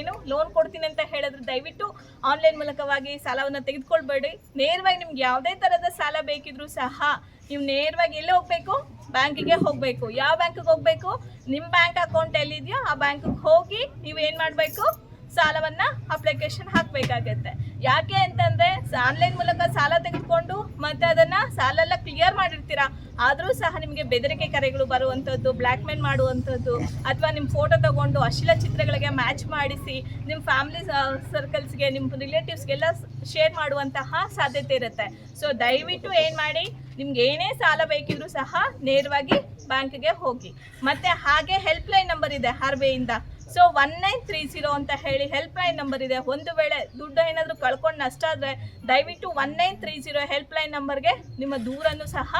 ಏನು ಲೋನ್ ಕೊಡ್ತೀನಿ ಅಂತ ಹೇಳಿದ್ರೆ ದಯವಿಟ್ಟು ಆನ್ಲೈನ್ ಮೂಲಕವಾಗಿ ಸಾಲವನ್ನು ತೆಗೆದುಕೊಳ್ಬೇಡಿ. ನೇರವಾಗಿ ನಿಮ್ಗೆ ಯಾವುದೇ ಥರದ ಸಾಲ ಬೇಕಿದ್ರೂ ಸಹ ನೀವು ನೇರವಾಗಿ ಎಲ್ಲಿ ಹೋಗಬೇಕು? ಬ್ಯಾಂಕಿಗೆ ಹೋಗಬೇಕು. ಯಾವ ಬ್ಯಾಂಕಿಗೆ ಹೋಗಬೇಕು? ನಿಮ್ಮ ಬ್ಯಾಂಕ್ ಅಕೌಂಟ್ ಎಲ್ಲಿದೆಯೋ ಆ ಬ್ಯಾಂಕಿಗೆ ಹೋಗಿ ನೀವು ಏನು ಮಾಡಬೇಕು? ಸಾಲವನ್ನ ಅಪ್ಲಿಕೇಶನ್ ಹಾಕಬೇಕಾಗತ್ತೆ. ಯಾಕೆ ಅಂತಂದ್ರೆ ಆನ್ಲೈನ್ ಮೂಲಕ ಸಾಲ ತೆಗೆದುಕೊಂಡು ಮತ್ತೆ ಅದನ್ನ ಸಾಲ ಎಲ್ಲ ಕ್ಲಿಯರ್ ಮಾಡಿರ್ತೀರಾ? ಆದರೂ ಸಹ ನಿಮಗೆ ಬೆದರಿಕೆ ಕರೆಗಳು ಬರುವಂಥದ್ದು ಬ್ಲ್ಯಾಕ್ ಮೇಲ್ ಮಾಡುವಂಥದ್ದು ಅಥವಾ ನಿಮ್ಮ ಫೋಟೋ ತಗೊಂಡು ಅಶ್ಲೀಲ ಚಿತ್ರಗಳಿಗೆ ಮ್ಯಾಚ್ ಮಾಡಿಸಿ ನಿಮ್ಮ ಫ್ಯಾಮಿಲಿ ಸರ್ಕಲ್ಸ್ಗೆ ನಿಮ್ಮ ರಿಲೇಟಿವ್ಸ್ಗೆಲ್ಲ ಶೇರ್ ಮಾಡುವಂತಹ ಸಾಧ್ಯತೆ ಇರುತ್ತೆ. ಸೊ ದಯವಿಟ್ಟು ಏನು ಮಾಡಿ, ನಿಮ್ಗೆ ಏನೇ ಸಾಲ ಬೇಕಿದ್ರೂ ಸಹ ನೇರವಾಗಿ ಬ್ಯಾಂಕ್ಗೆ ಹೋಗಿ. ಮತ್ತೆ ಹಾಗೆ ಹೆಲ್ಪ್ ಲೈನ್ ನಂಬರ್ ಇದೆ R B ಐಯಿಂದ so one nine three zero ಅಂತ ಹೇಳಿ ಹೆಲ್ಪ್ ಲೈನ್ ನಂಬರ್ ಇದೆ. ಒಂದು ವೇಳೆ ದುಡ್ಡು ಏನಾದರೂ ಕಳ್ಕೊಂಡು ನಷ್ಟ ಆದರೆ ದಯವಿಟ್ಟು one nine three zero help line ನಂಬರ್ಗೆ ನಿಮ್ಮ ದೂರನ್ನು ಸಹ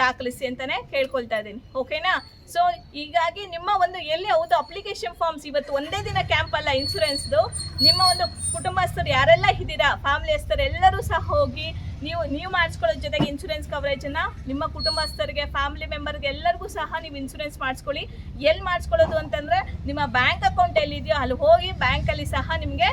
ದಾಖಲಿಸಿ ಅಂತಲೇ ಕೇಳ್ಕೊಳ್ತಾ ಇದ್ದೀನಿ. ಓಕೆನಾ ಸೊ ಹೀಗಾಗಿ ನಿಮ್ಮ ಒಂದು ಎಲ್ಲಿ ಹೌದು ಅಪ್ಲಿಕೇಶನ್ ಫಾರ್ಮ್ಸ್ ಇವತ್ತು ಒಂದೇ ದಿನ ಕ್ಯಾಂಪ್ ಅಲ್ಲ ಇನ್ಸೂರೆನ್ಸ್ದು ನಿಮ್ಮ ಒಂದು ಕುಟುಂಬಸ್ಥರು ಯಾರೆಲ್ಲ ಇದ್ದೀರಾ ಫ್ಯಾಮಿಲಿಯಸ್ಥರು ಎಲ್ಲರೂ ಸಹ ಹೋಗಿ ನೀವು ನೀವು ಮಾಡಿಸ್ಕೊಳ್ಳೋ ಜೊತೆಗೆ ಇನ್ಶೂರೆನ್ಸ್ ಕವರೇಜನ್ನು ನಿಮ್ಮ ಕುಟುಂಬಸ್ಥರಿಗೆ ಫ್ಯಾಮಿಲಿ ಮೆಂಬರ್ಗೆ ಎಲ್ಲರಿಗೂ ಸಹ ನೀವು ಇನ್ಶೂರೆನ್ಸ್ ಮಾಡಿಸ್ಕೊಳ್ಳಿ. ಎಲ್ಲಿ ಮಾಡಿಸ್ಕೊಳ್ಳೋದು ಅಂತಂದರೆ ನಿಮ್ಮ ಬ್ಯಾಂಕ್ ಅಕೌಂಟ್ ಎಲ್ಲಿದೆಯೋ ಅಲ್ಲಿ ಹೋಗಿ ಬ್ಯಾಂಕಲ್ಲಿ ಸಹ ನಿಮಗೆ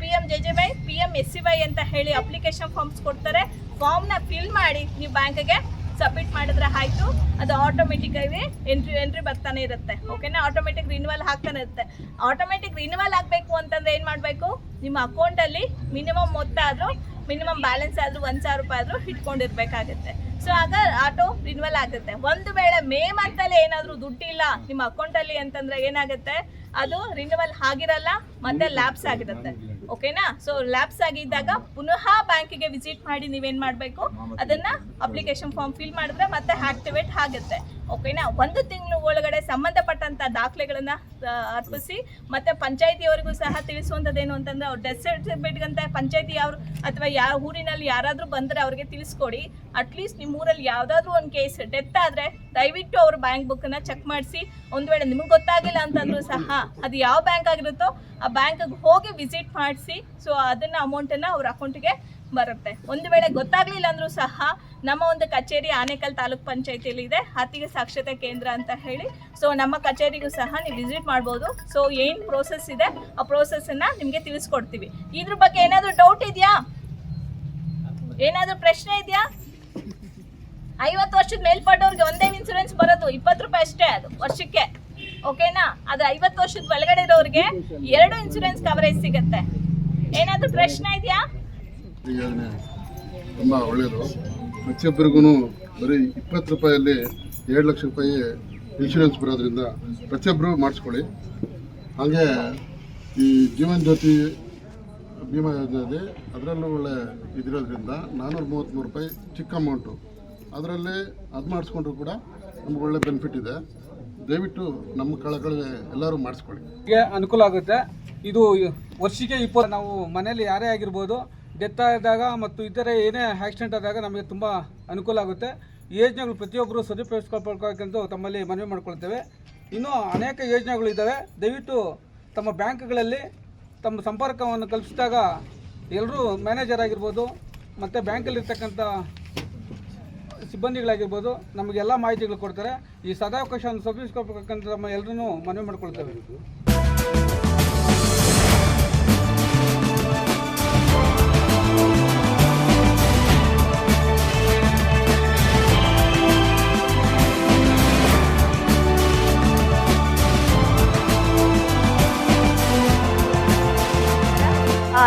P M J J Y P M S C Y ಅಂತ ಹೇಳಿ ಅಪ್ಲಿಕೇಶನ್ ಫಾರ್ಮ್ಸ್ ಕೊಡ್ತಾರೆ. ಫಾರ್ಮ್ನ ಫಿಲ್ ಮಾಡಿ ನೀವು ಬ್ಯಾಂಕ್ಗೆ ಸಬ್ಮಿಟ್ ಮಾಡಿದ್ರೆ ಆಯಿತು. ಅದು ಆಟೋಮೆಟಿಕ್ ಆಗಿ ಎಂಟ್ರಿ ಎಂಟ್ರಿ ಬರ್ತಾನೆ ಇರುತ್ತೆ. ಓಕೆನಾ ಆಟೋಮೆಟಿಕ್ ರಿನ್ಯೂವಲ್ ಆಗ್ತಾನೆ ಇರುತ್ತೆ. ಆಟೋಮೆಟಿಕ್ ರಿನ್ಯೂವಲ್ ಆಗಬೇಕು ಅಂತಂದ್ರೆ ಏನು ಮಾಡಬೇಕು? ನಿಮ್ಮ ಅಕೌಂಟಲ್ಲಿ ಮಿನಿಮಮ್ ಮೊತ್ತ ಆದರೂ ಮಿನಿಮಮ್ ಬ್ಯಾಲೆನ್ಸ್ ಆದರೂ ಒಂದು ಸಾವಿರ ರೂಪಾಯಿ ಆದರೂ ಇಟ್ಕೊಂಡಿರ್ಬೇಕಾಗುತ್ತೆ. ಸೊ ಆಗ ಆಟೋ ರಿನ್ವಲ್ ಆಗುತ್ತೆ. ಒಂದು ವೇಳೆ ಮೇ ಮಂತಲ್ಲಿ ಏನಾದರೂ ದುಡ್ಡಿಲ್ಲ ನಿಮ್ಮ ಅಕೌಂಟಲ್ಲಿ ಅಂತಂದ್ರೆ ಏನಾಗುತ್ತೆ? ಅದು ರಿನ್ಯೂವಲ್ ಆಗಿರಲ್ಲ, ಮತ್ತೆ ಲ್ಯಾಬ್ಸ್ ಆಗಿರುತ್ತೆ. ಓಕೆನಾ ಸೊ ಲ್ಯಾಬ್ಸ್ ಆಗಿದ್ದಾಗ ಪುನಃ ಬ್ಯಾಂಕಿಗೆ ವಿಸಿಟ್ ಮಾಡಿ ನೀವೇನು ಮಾಡಬೇಕು? ಅದನ್ನ ಅಪ್ಲಿಕೇಶನ್ ಫಾರ್ಮ್ ಫಿಲ್ ಮಾಡಿದ್ರೆ ಮತ್ತೆ ಆಕ್ಟಿವೇಟ್ ಆಗುತ್ತೆ. ಓಕೆನಾ ಒಂದು ತಿಂಗಳು ಒಳಗಡೆ ಸಂಬಂಧಪಟ್ಟಂತ ದಾಖಲೆಗಳನ್ನ ಅರ್ಪಿಸಿ, ಮತ್ತೆ ಪಂಚಾಯತಿಯವರಿಗೂ ಸಹ ತಿಳಿಸುವಂಥದ್ದೇನು ಅಂತಂದ್ರೆ ಅವ್ರ ಡೆತ್ ಸರ್ಟಿಫಿಕೇಟ್ಗಂತ ಪಂಚಾಯತಿ ಯಾರು ಅಥವಾ ಯಾವ ಊರಿನಲ್ಲಿ ಯಾರಾದರೂ ಬಂದರೆ ಅವ್ರಿಗೆ ತಿಳಿಸ್ಕೊಡಿ. ಅಟ್ಲೀಸ್ಟ್ ನಿಮ್ಮ ಊರಲ್ಲಿ ಯಾವುದಾದ್ರೂ ಒಂದು ಕೇಸ್ ಡೆತ್ ಆದರೆ ದಯವಿಟ್ಟು ಅವ್ರ ಬ್ಯಾಂಕ್ ಬುಕ್ಕನ್ನು ಚೆಕ್ ಮಾಡಿಸಿ. ಒಂದು ವೇಳೆ ನಿಮಗೆ ಗೊತ್ತಾಗಿಲ್ಲ ಅಂತಂದ್ರೂ ಸಹ ಅದು ಯಾವ ಬ್ಯಾಂಕ್ ಆಗಿರುತ್ತೋ ಆ ಬ್ಯಾಂಕಿಗೆ ಹೋಗಿ ವಿಸಿಟ್ ಮಾಡಿಸಿ. ಸೊ ಅದನ್ನು ಅಮೌಂಟನ್ನು ಅವ್ರ ಅಕೌಂಟಿಗೆ ಬರುತ್ತೆ. ಒಂದು ವೇಳೆ ಗೊತ್ತಾಗ್ಲಿಲ್ಲ ಅಂದ್ರೂ ಸಹ ನಮ್ಮ ಒಂದು ಕಚೇರಿ ಆನೇಕಲ್ ತಾಲೂಕ್ ಪಂಚಾಯತಿಯಲ್ಲಿ ಇದೆ. ಹತ್ತಿಗೆ ಸಾಕ್ಷರತೆ ಕೇಂದ್ರ ಅಂತ ಹೇಳಿ. ಸೊ ನಮ್ಮ ಕಚೇರಿಗೂ ಸಹ ನೀವು ವಿಸಿಟ್ ಮಾಡ್ಬೋದು. ಸೊ ಏನು ಪ್ರೋಸೆಸ್ ಇದೆ? ಆ ಪ್ರೋಸೆಸ್ಸನ್ನು ನಿಮಗೆ ತಿಳಿಸ್ಕೊಡ್ತೀವಿ. ಇದ್ರ ಬಗ್ಗೆ ಏನಾದರೂ ಡೌಟ್ ಇದೆಯಾ? ಏನಾದರೂ ಪ್ರಶ್ನೆ ಇದೆಯಾ? ಐವತ್ತು ವರ್ಷದ ಮೇಲ್ಪಟ್ಟವ್ರಿಗೆ ಒಂದೇ ಇನ್ಸೂರೆನ್ಸ್ ಬರೋದು ಇಪ್ಪತ್ತು ರೂಪಾಯಿ ಅಷ್ಟೇ ಅದು, ವರ್ಷಕ್ಕೆ. ಓಕೆನಾ ಅದು ಐವತ್ತು ವರ್ಷದ ಒಳಗಡೆ ಇರೋರಿಗೆ ಎರಡು ಇನ್ಸೂರೆನ್ಸ್ ಕವರೇಜ್ ಸಿಗುತ್ತೆ. ಏನಾದರೂ ಪ್ರಶ್ನೆ ಇದೆಯಾ? ಯೋಜನೆ ತುಂಬ ಒಳ್ಳೆಯದು. ಪ್ರತಿಯೊಬ್ಬರಿಗೂ ಬರೀ ಇಪ್ಪತ್ತು ರೂಪಾಯಲ್ಲಿ ಎರಡು ಲಕ್ಷ ರೂಪಾಯಿ ಇನ್ಶೂರೆನ್ಸ್ ಬರೋದ್ರಿಂದ ಪ್ರತಿಯೊಬ್ಬರು ಮಾಡಿಸ್ಕೊಳ್ಳಿ. ಹಾಗೆ ಈ ಜೀವನ್ ಜ್ಯೋತಿ ಭೀಮಾ ಯೋಜನೆಯಲ್ಲಿ ಅದರಲ್ಲೂ ಒಳ್ಳೆ ಇದಿರೋದ್ರಿಂದ ನಾನ್ನೂರ ಮೂವತ್ತ್ಮೂರು ರೂಪಾಯಿ ಚಿಕ್ಕ ಅಮೌಂಟು ಅದರಲ್ಲಿ ಅದು ಮಾಡಿಸ್ಕೊಂಡ್ರು ಕೂಡ ನಮ್ಗೆ ಒಳ್ಳೆ ಬೆನಿಫಿಟ್ ಇದೆ. ದಯವಿಟ್ಟು ನಮ್ಮ ಕಳಕಳಿಗೆ ಎಲ್ಲರೂ ಮಾಡಿಸ್ಕೊಳ್ಳಿ. ಅನುಕೂಲ ಆಗುತ್ತೆ. ಇದು ವರ್ಷಕ್ಕೆ ಇಪ್ಪ ನಾವು ಮನೆಯಲ್ಲಿ ಯಾರೇ ಆಗಿರ್ಬೋದು ಡೆತ್ ಆದಾಗ ಮತ್ತು ಇತರ ಏನೇ ಆಕ್ಸಿಡೆಂಟ್ ಆದಾಗ ನಮಗೆ ತುಂಬ ಅನುಕೂಲ ಆಗುತ್ತೆ. ಯೋಜನೆಗಳು ಪ್ರತಿಯೊಬ್ಬರು ಸದುಪಯೋಗಿಸ್ಕೊಳ್ಬೇಕೆಂದು ತಮ್ಮಲ್ಲಿ ಮನವಿ ಮಾಡ್ಕೊಳ್ತೇವೆ. ಇನ್ನೂ ಅನೇಕ ಯೋಜನೆಗಳು ಇದ್ದಾವೆ. ದಯವಿಟ್ಟು ತಮ್ಮ ಬ್ಯಾಂಕ್ಗಳಲ್ಲಿ ತಮ್ಮ ಸಂಪರ್ಕವನ್ನು ಕಲ್ಪಿಸಿದಾಗ ಎಲ್ಲರೂ ಮ್ಯಾನೇಜರ್ ಆಗಿರ್ಬೋದು ಮತ್ತು ಬ್ಯಾಂಕಲ್ಲಿರ್ತಕ್ಕಂಥ ಸಿಬ್ಬಂದಿಗಳಾಗಿರ್ಬೋದು ನಮಗೆಲ್ಲ ಮಾಹಿತಿಗಳು ಕೊಡ್ತಾರೆ. ಈ ಸದಾವಕಾಶವನ್ನು ಸದುಪಯೋಗಿಸ್ಕೊಳ್ಬೇಕಂತ ನಮ್ಮ ಎಲ್ಲರೂ ಮನವಿ ಮಾಡ್ಕೊಳ್ತೇವೆ.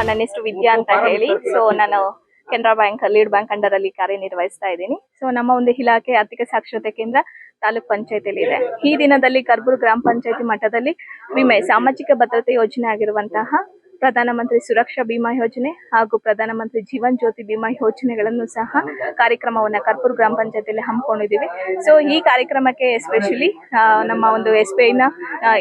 ನನ್ನ ಹೆಸರು ವಿದ್ಯಾ ಅಂತ ಹೇಳಿ. ಸೊ ನಾನು Canara bank, lead bank under ಅಲ್ಲಿ ಕಾರ್ಯನಿರ್ವಹಿಸ್ತಾ ಇದ್ದೀನಿ. ಸೊ ನಮ್ಮ ಒಂದು ಇಲಾಖೆ ಆರ್ಥಿಕ ಸಾಕ್ಷರತೆ ಕೇಂದ್ರ ತಾಲೂಕ್ ಪಂಚಾಯತಿಯಲ್ಲಿ ಇದೆ. ಈ ದಿನದಲ್ಲಿ ಕರ್ಬೂರು ಗ್ರಾಮ ಪಂಚಾಯತಿ ಮಟ್ಟದಲ್ಲಿ ವಿಮೆ, ಸಾಮಾಜಿಕ ಭದ್ರತೆ ಯೋಜನೆ ಆಗಿರುವಂತಹ ಪ್ರಧಾನಮಂತ್ರಿ ಸುರಕ್ಷಾ ಬಿಮಾ ಯೋಜನೆ ಹಾಗೂ ಪ್ರಧಾನಮಂತ್ರಿ ಜೀವನ್ ಜ್ಯೋತಿ ಬಿಮಾ ಯೋಜನೆಗಳನ್ನು ಸಹ ಕಾರ್ಯಕ್ರಮವನ್ನು ಕರ್ಪೂರ್ ಗ್ರಾಮ ಪಂಚಾಯತಿಯಲ್ಲಿ ಹಮ್ಮಿಕೊಂಡಿದ್ದೀವಿ. ಸೊ ಈ ಕಾರ್ಯಕ್ರಮಕ್ಕೆ ಎಸ್ಪೆಷಲಿ ನಮ್ಮ ಒಂದು ಎಸ್ ಬಿ ಐನ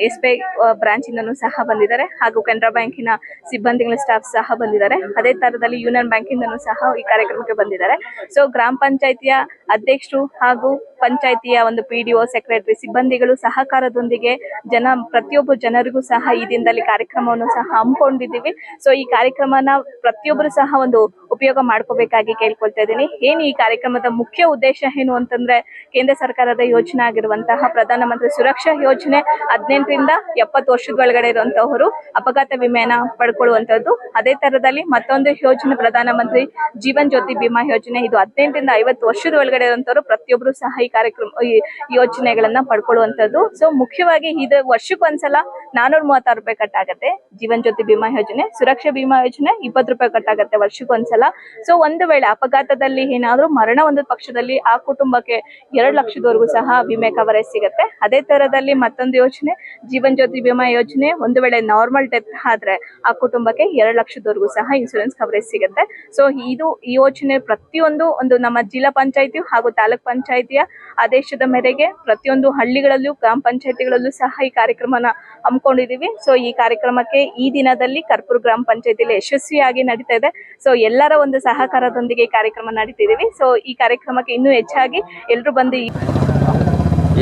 ಎಸ್ ಬಿ ಐ ಬ್ರಾಂಚ್ ಇಂದನೂ ಸಹ ಬಂದಿದ್ದಾರೆ ಹಾಗೂ ಕೆನರಾ ಬ್ಯಾಂಕಿನ ಸಿಬ್ಬಂದಿಗಳ ಸ್ಟಾಫ್ ಸಹ ಬಂದಿದ್ದಾರೆ. ಅದೇ ತರದಲ್ಲಿ ಯೂನಿಯನ್ ಬ್ಯಾಂಕಿಂದನೂ ಸಹ ಈ ಕಾರ್ಯಕ್ರಮಕ್ಕೆ ಬಂದಿದ್ದಾರೆ. ಸೊ ಗ್ರಾಮ ಪಂಚಾಯತಿಯ ಅಧ್ಯಕ್ಷರು ಹಾಗೂ ಪಂಚಾಯತಿಯ ಒಂದು ಪಿಡಿಒ ಸೆಕ್ರೆಟರಿ ಸಿಬ್ಬಂದಿಗಳು, ಸಹಕಾರದೊಂದಿಗೆ ಜನ, ಪ್ರತಿಯೊಬ್ಬ ಜನರಿಗೂ ಸಹ ಈ ದಿನದಲ್ಲಿ ಕಾರ್ಯಕ್ರಮವನ್ನು ಸಹ ಹಮ್ಮಿಕೊಂಡಿದ್ದೀವಿ. ಸೊ ಈ ಕಾರ್ಯಕ್ರಮನ ಪ್ರತಿಯೊಬ್ಬರು ಸಹ ಒಂದು ಉಪಯೋಗ ಮಾಡ್ಕೋಬೇಕಾಗಿ ಕೇಳ್ಕೊಳ್ತಾ ಇದ್ದೀನಿ. ಏನು ಈ ಕಾರ್ಯಕ್ರಮದ ಮುಖ್ಯ ಉದ್ದೇಶ ಏನು ಅಂತಂದ್ರೆ ಕೇಂದ್ರ ಸರ್ಕಾರದ ಯೋಜನೆ ಆಗಿರುವಂತಹ ಪ್ರಧಾನಮಂತ್ರಿ ಸುರಕ್ಷಾ ಯೋಜನೆ ಹದಿನೆಂಟರಿಂದ ಎಪ್ಪತ್ತು ವರ್ಷದ ಒಳಗಡೆ ಇರುವಂತಹವರು ಅಪಘಾತ ವಿಮೆಯನ್ನ ಪಡ್ಕೊಳ್ಳುವಂತದ್ದು ಅದೇ ತರದಲ್ಲಿ ಮತ್ತೊಂದು ಯೋಜನೆ, ಪ್ರಧಾನಮಂತ್ರಿ ಜೀವನ್ ಜ್ಯೋತಿ ಬಿಮಾ ಯೋಜನೆ. ಇದು ಹದಿನೆಂಟರಿಂದ ಐವತ್ತು ವರ್ಷದ ಒಳಗಡೆ ಇರುವಂತವರು ಪ್ರತಿಯೊಬ್ಬರು ಸಹ ಈ ಕಾರ್ಯಕ್ರಮ, ಈ ಯೋಜನೆಗಳನ್ನ ಪಡ್ಕೊಳ್ಳುವಂತದ್ದು ಸೊ ಮುಖ್ಯವಾಗಿ ಇದು ವರ್ಷಕ್ಕೊಂದ್ಸಲ ನಾನೂರ ಮೂವತ್ತಾರು ರೂಪಾಯಿ ಕಟ್ಟಾಗತ್ತೆ. ಜೀವನ್ ಜ್ಯೋತಿ ಬಿಮಾ ಯೋಜನೆ, ಸುರಕ್ಷಾ ಬಿಮಾ ಯೋಜನೆ, ಇಪ್ಪತ್ತು ರೂಪಾಯಿ ಕಟ್ಟಾಗತ್ತೆ ವರ್ಷಕ್ಕೊಂದ್ಸಲ ಸೊ ಒಂದು ವೇಳೆ ಅಪಘಾತದಲ್ಲಿ ಏನಾದ್ರೂ ಮರಣ ಒಂದು ಪಕ್ಷದಲ್ಲಿ ಆ ಕುಟುಂಬಕ್ಕೆ ಎರಡು ಲಕ್ಷದವರೆಗೂ ಸಹ ವಿಮೆ ಕವರೇಜ್ ಸಿಗುತ್ತೆ. ಅದೇ ತರದಲ್ಲಿ ಮತ್ತೊಂದು ಯೋಜನೆ, ಜೀವನ್ ಜ್ಯೋತಿ ವಿಮಾ ಯೋಜನೆ, ಒಂದು ವೇಳೆ ನಾರ್ಮಲ್ ಡೆತ್ ಆದ್ರೆ ಆ ಕುಟುಂಬಕ್ಕೆ ಎರಡು ಲಕ್ಷದವರೆಗೂ ಸಹ ಇನ್ಸೂರೆನ್ಸ್ ಕವರೇಜ್ ಸಿಗುತ್ತೆ. ಸೊ ಇದು ಈ ಯೋಜನೆ ಪ್ರತಿಯೊಂದು ಒಂದು ನಮ್ಮ ಜಿಲ್ಲಾ ಪಂಚಾಯತಿ ಹಾಗೂ ತಾಲೂಕ್ ಪಂಚಾಯತಿಯ ಆದೇಶದ ಮೇರೆಗೆ ಪ್ರತಿಯೊಂದು ಹಳ್ಳಿಗಳಲ್ಲೂ, ಗ್ರಾಮ ಪಂಚಾಯತಿಗಳಲ್ಲೂ ಸಹ ಈ ಕಾರ್ಯಕ್ರಮನ ಹಮ್ಮಿಕೊಂಡಿದ್ದೀವಿ. ಸೊ ಈ ಕಾರ್ಯಕ್ರಮಕ್ಕೆ ಈ ದಿನದಲ್ಲಿ ಕರ್ಪೂರ್ ಗ್ರಾಮ ಪಂಚಾಯತಿಯಲ್ಲಿ ಯಶಸ್ವಿಯಾಗಿ ನಡೀತಾ ಇದೆ. ಸೊ ಎಲ್ಲರ ಒಂದು ಸಹಕಾರದೊಂದಿಗೆ ಈ ಕಾರ್ಯಕ್ರಮ ನಡೀತಿದ್ದೀವಿ. ಸೊ ಈ ಕಾರ್ಯಕ್ರಮಕ್ಕೆ ಇನ್ನೂ ಹೆಚ್ಚಾಗಿ ಎಲ್ಲರೂ ಬಂದು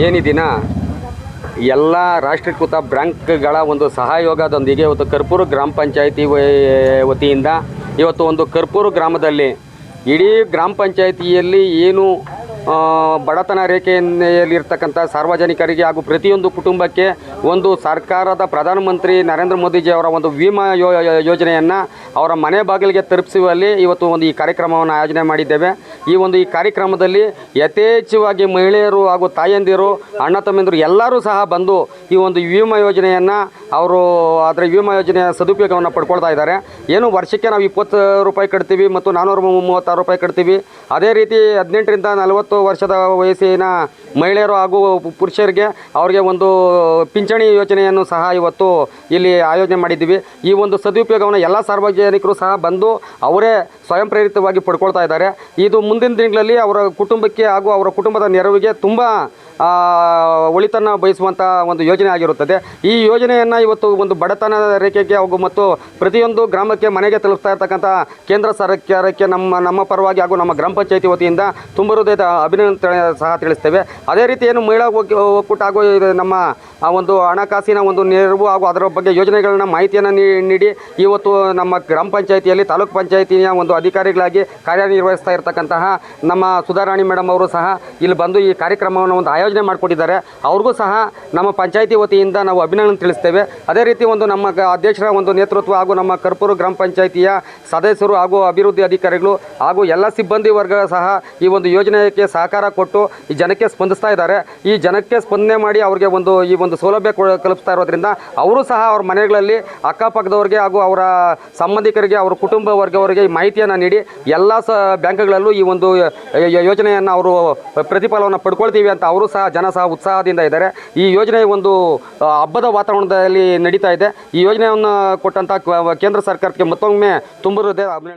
ಏನಿ ಎಲ್ಲ ರಾಷ್ಟ್ರೀಕೃತ ಬ್ಯಾಂಕ್ಗಳ ಒಂದು ಸಹಯೋಗದೊಂದಿಗೆ ಇವತ್ತು ಕರ್ಪೂರು ಗ್ರಾಮ ಪಂಚಾಯಿತಿ ವತಿಯಿಂದ ಇವತ್ತು ಒಂದು ಕರ್ಪೂರು ಗ್ರಾಮದಲ್ಲಿ ಇಡೀ ಗ್ರಾಮ ಪಂಚಾಯತಿಯಲ್ಲಿ ಏನು ಬಡತನ ರೇಖೆಯಲ್ಲಿರ್ತಕ್ಕಂಥ ಸಾರ್ವಜನಿಕರಿಗೆ ಹಾಗೂ ಪ್ರತಿಯೊಂದು ಕುಟುಂಬಕ್ಕೆ ಒಂದು ಸರ್ಕಾರದ ಪ್ರಧಾನಮಂತ್ರಿ ನರೇಂದ್ರ ಮೋದಿಜಿ ಅವರ ಒಂದು ವಿಮಾ ಯೋ ಯೋಜನೆಯನ್ನು ಅವರ ಮನೆ ಬಾಗಿಲಿಗೆ ತಲುಪಿಸುವಲ್ಲಿ ಇವತ್ತು ಒಂದು ಈ ಕಾರ್ಯಕ್ರಮವನ್ನು ಆಯೋಜನೆ ಮಾಡಿದ್ದೇವೆ. ಈ ಒಂದು ಈ ಕಾರ್ಯಕ್ರಮದಲ್ಲಿ ಯಥೇಚ್ಛವಾಗಿ ಮಹಿಳೆಯರು ಹಾಗೂ ತಾಯಂದಿರು, ಅಣ್ಣ ತಮ್ಮಂದಿರು ಎಲ್ಲರೂ ಸಹ ಬಂದು ಈ ಒಂದು ವಿಮಾ ಯೋಜನೆಯನ್ನು ಅವರು ಅದರ ವಿಮಾ ಯೋಜನೆಯ ಸದುಪಯೋಗವನ್ನು ಪಡ್ಕೊಳ್ತಾ ಇದ್ದಾರೆ. ಏನು ವರ್ಷಕ್ಕೆ ನಾವು ಇಪ್ಪತ್ತು ರೂಪಾಯಿ ಕಟ್ತೀವಿ ಮತ್ತು ನಾನ್ನೂರ ಮೂವತ್ತಾರು ರೂಪಾಯಿ ಕಟ್ತೀವಿ. ಅದೇ ರೀತಿ ಹದಿನೆಂಟರಿಂದ ನಲವತ್ತು ವರ್ಷದ ವಯಸ್ಸಿನ ಮಹಿಳೆಯರು ಹಾಗೂ ಪುರುಷರಿಗೆ ಅವರಿಗೆ ಒಂದು ಪಿಂಚಣಿ ಯೋಜನೆಯನ್ನು ಸಹ ಇವತ್ತು ಇಲ್ಲಿ ಆಯೋಜನೆ ಮಾಡಿದ್ದೀವಿ. ಈ ಒಂದು ಸದುಪಯೋಗವನ್ನು ಎಲ್ಲ ಸಾರ್ವಜನಿಕರು ಸಹ ಬಂದು ಅವರೇ ಸ್ವಯಂ ಪ್ರೇರಿತವಾಗಿ ಪಡ್ಕೊಳ್ತಾ ಇದ್ದಾರೆ. ಇದು ಮುಂದಿನ ದಿನಗಳಲ್ಲಿ ಅವರ ಕುಟುಂಬಕ್ಕೆ ಹಾಗೂ ಅವರ ಕುಟುಂಬದ ನೆರವಿಗೆ ತುಂಬ ಒಳಿತನ್ನು ಬಯಸುವಂಥ ಒಂದು ಯೋಜನೆ ಆಗಿರುತ್ತದೆ. ಈ ಯೋಜನೆಯನ್ನು ಇವತ್ತು ಒಂದು ಬಡತನ ರೇಖೆಗೆ ಹಾಗೂ ಮತ್ತು ಪ್ರತಿಯೊಂದು ಗ್ರಾಮಕ್ಕೆ ಮನೆಗೆ ತಲುಪಿಸ್ತಾ ಇರ್ತಕ್ಕಂಥ ಕೇಂದ್ರ ಸರ್ಕಾರಕ್ಕೆ ನಮ್ಮ ನಮ್ಮ ಪರವಾಗಿ ಹಾಗೂ ನಮ್ಮ ಗ್ರಾಮ ಪಂಚಾಯತಿ ವತಿಯಿಂದ ತುಂಬ ಹೃದಯದ ಅಭಿನಂದನೆ ಸಹ ತಿಳಿಸ್ತೇವೆ. ಅದೇ ರೀತಿ ಏನು ಮಹಿಳಾ ಒಕ್ಕೂ- ಒಕ್ಕೂಟ ಹಾಗೂ ನಮ್ಮ ಆ ಒಂದು ಹಣಕಾಸಿನ ಒಂದು ನೆರವು ಹಾಗೂ ಅದರ ಬಗ್ಗೆ ಯೋಜನೆಗಳನ್ನ ಮಾಹಿತಿಯನ್ನು ನೀಡಿ ಇವತ್ತು ನಮ್ಮ ಗ್ರಾಮ ಪಂಚಾಯತಿಯಲ್ಲಿ, ತಾಲೂಕು ಪಂಚಾಯತಿಯ ಒಂದು ಅಧಿಕಾರಿಗಳಾಗಿ ಕಾರ್ಯನಿರ್ವಹಿಸ್ತಾ ಇರತಕ್ಕಂತಹ ನಮ್ಮ ಸುಧಾರಾಣಿ ಮೇಡಮ್ ಅವರು ಸಹ ಇಲ್ಲಿ ಬಂದು ಈ ಕಾರ್ಯಕ್ರಮವನ್ನು ಒಂದು ಆಯೋಜನೆ ಮಾಡಿಕೊಟ್ಟಿದ್ದಾರೆ. ಅವ್ರಿಗೂ ಸಹ ನಮ್ಮ ಪಂಚಾಯಿತಿ ವತಿಯಿಂದ ನಾವು ಅಭಿನಂದನೆ ತಿಳಿಸ್ತೇವೆ. ಅದೇ ರೀತಿ ಒಂದು ನಮ್ಮ ಅಧ್ಯಕ್ಷರ ಒಂದು ನೇತೃತ್ವ ಹಾಗೂ ನಮ್ಮ ಕರ್ಪೂರು ಗ್ರಾಮ ಪಂಚಾಯತಿಯ ಸದಸ್ಯರು ಹಾಗೂ ಅಭಿವೃದ್ಧಿ ಅಧಿಕಾರಿಗಳು ಹಾಗೂ ಎಲ್ಲ ಸಿಬ್ಬಂದಿ ವರ್ಗ ಸಹ ಈ ಒಂದು ಯೋಜನೆಗೆ ಸಹಕಾರ ಕೊಟ್ಟು ಈ ಜನಕ್ಕೆ ಸ್ಪಂದಿಸ್ತಾ ಇದ್ದಾರೆ. ಈ ಜನಕ್ಕೆ ಸ್ಪಂದನೆ ಮಾಡಿ ಅವರಿಗೆ ಒಂದು ಈ ಒಂದು ಸೌಲಭ್ಯ ಕೊ- ಕಲ್ಪಿಸ್ತಾ ಇರೋದ್ರಿಂದ ಅವರು ಸಹ ಅವ್ರ ಮನೆಗಳಲ್ಲಿ ಅಕ್ಕಪಕ್ಕದವ್ರಿಗೆ ಹಾಗೂ ಅವರ ಸಂಬಂಧಿಕರಿಗೆ, ಅವರ ಕುಟುಂಬ ವರ್ಗವರಿಗೆ ಈ ಮಾಹಿತಿಯನ್ನು ನೀಡಿ ಎಲ್ಲ ಸ ಬ್ಯಾಂಕ್ಗಳಲ್ಲೂ ಈ ಒಂದು ಯೋಜನೆಯನ್ನು ಅವರು ಪ್ರತಿಫಲವನ್ನು ಪಡ್ಕೊಳ್ತೀವಿ ಅಂತ ಅವರು ಸಹ ಜನ ಸಹ ಉತ್ಸಾಹದಿಂದ ಇದ್ದಾರೆ. ಈ ಯೋಜನೆ ಒಂದು ಹಬ್ಬದ ವಾತಾವರಣದಲ್ಲಿ ನಡೀತಾ ಇದೆ. ಈ ಯೋಜನೆಯನ್ನು ಕೊಟ್ಟಂಥ ಕೇಂದ್ರ ಸರ್ಕಾರಕ್ಕೆ ಮತ್ತೊಮ್ಮೆ ತುಂಬಿರುತ್ತೆ